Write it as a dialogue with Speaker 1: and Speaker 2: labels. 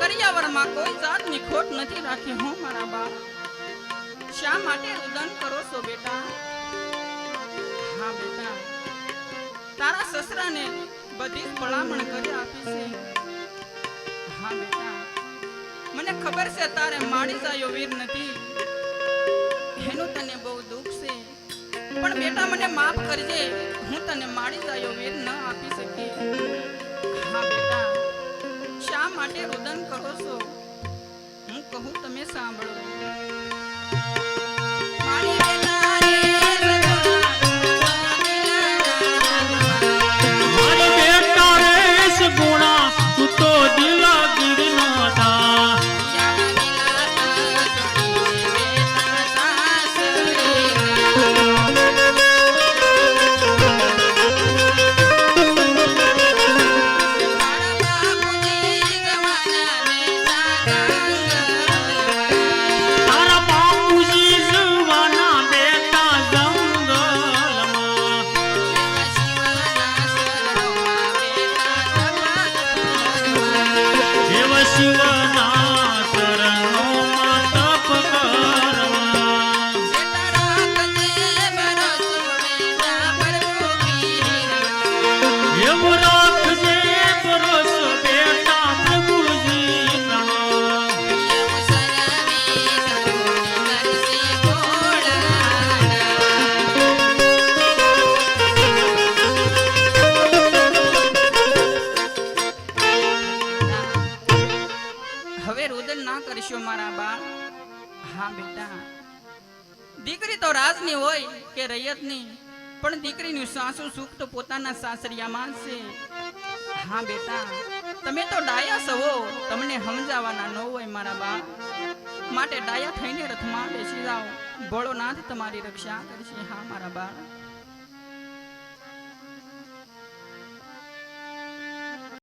Speaker 1: કરિયાવરમાં કોઈ જાતની ખોટ નથી રાખી, હું મારા બાપ. શા માટે રુદન કરો છો બેટા? હા બેટા. તારા સસરાને બધી ભલામણ કરી આપી છે. હા બેટા. મને ખબર છે તારે માડી જાયો વીર નથી. એનું તને બહુ દુઃખ છે. પણ બેટા, મને માફ કરજે. હું તને માડી જાયો વીર ન આપી શકી હા બેટા. માટે રુદન કરો છો? હું કહું તમે સાંભળો. દીકરી તો રાજની હોય કે રૈયતની. પણ દીકરીનું સાસુ સુખ તો પોતાના સાસરિયામાં માનશે હા, બેટા, તમે તો ડાયા સવો તમને સમજાવવાના ન હોય મારા બા માટે ડાયા થઈને રથમાં બેસી જાઓ. ભોળોનાથ તમારી રક્ષા કરશે. હા, મારા બાળ